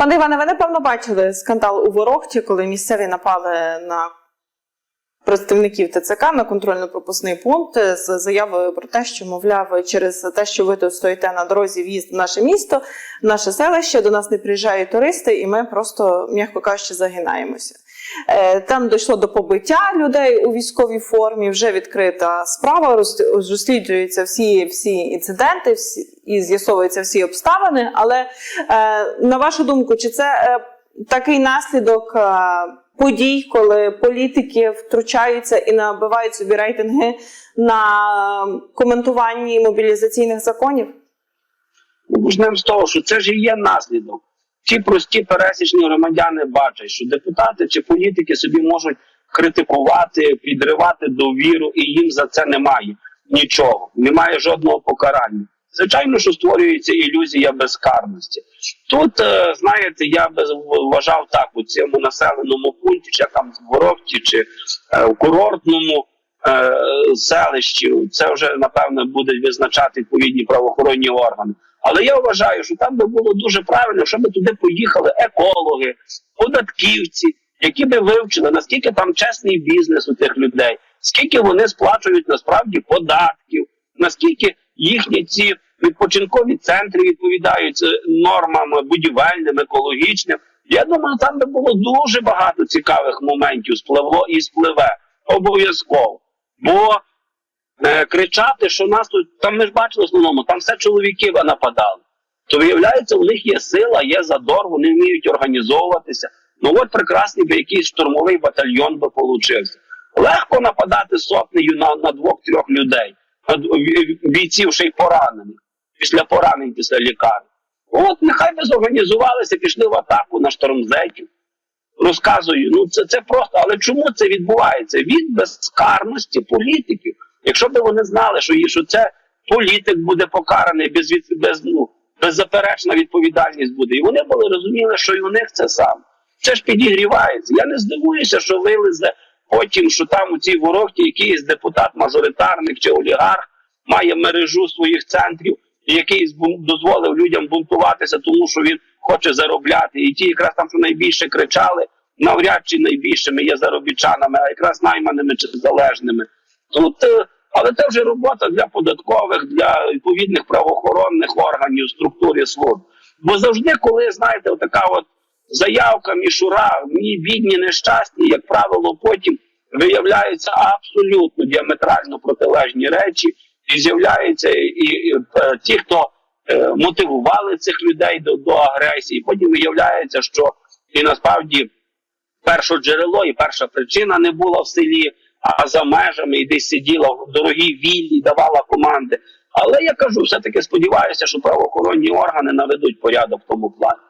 Пане Іване, ви напевно бачили скандал у Ворохті, коли місцеві напали на представників ТЦК на контрольно-пропускний пункт з заявою про те, що, мовляв, через те, що ви тут стоїте на дорозі в'їзд в наше місто, в наше селище, до нас не приїжджають туристи, і ми просто, м'яко кажучи, загинаємося. Е, Там дійшло до побиття людей у військовій формі. Вже відкрита справа, роз- розслідуються всі, всі інциденти, всі і з'ясовуються всі обставини. Але е, на вашу думку, чи це е, такий наслідок подій, коли політики втручаються і набивають собі рейтинги на коментуванні мобілізаційних законів? Ну, Почнемо з того, що це ж і є наслідок. Ті прості пересічні громадяни бачать, що депутати чи політики собі можуть критикувати, підривати довіру, і їм за це немає нічого, немає жодного покарання. Звичайно, що створюється ілюзія безкарності. Тут, е, знаєте, я би вважав так у цьому населеному пункті, чи там в Ворохті, чи е, в курортному е, селищі, це вже напевно будуть визначати відповідні правоохоронні органи. Але я вважаю, що там би було дуже правильно, щоб туди поїхали екологи, податківці, які би вивчили, наскільки там чесний бізнес у тих людей, скільки вони сплачують насправді податків, наскільки їхні ці відпочинкові центри відповідають нормам будівельним, екологічним. Я думаю, там би було дуже багато цікавих моментів спливло і спливе обов'язково. Бо е, кричати, що нас тут там ми ж бачили в основному, там все чоловіки нападали. То виявляється, у них є сила, є задор, вони вміють організовуватися. Ну от прекрасний би якийсь штурмовий батальйон би получився. Легко нападати сотнею на, на двох-трьох людей, на бійців ще й поранених, після поранень, після лікарні. От нехай би зорганізувалися, пішли в атаку на штормзетів. Розказую, ну це, це просто, але чому це відбувається? Від безкарності політиків. Якщо б вони знали, що, що це політик буде покараний без, без ну, беззаперечна відповідальність буде. І вони були розуміли, що і у них це саме. Це ж підігрівається. Я не здивуюся, що вилезе потім, що там у цій ворогті якийсь депутат-мажоритарник чи олігарх має мережу своїх центрів, який дозволив людям бунтуватися, тому що він хоче заробляти. І ті, якраз там, що найбільше кричали, навряд чи найбільшими є заробітчанами, а якраз найманими чи залежними. Тут, е, але це вже робота для податкових, для відповідних правоохоронних органів, структури служб. Бо завжди, коли знаєте, така от заявка, мішура, мені бідні, нещасні, як правило, потім виявляються абсолютно діаметрально протилежні речі, і з'являються і, і, е, ті, хто е, мотивували цих людей до, до агресії. Потім виявляється, що і насправді перше джерело і перша причина не була в селі, а за межами і десь сиділа в дорогій віллі, давала команди. Але я кажу, все-таки сподіваюся, що правоохоронні органи наведуть порядок в тому плані.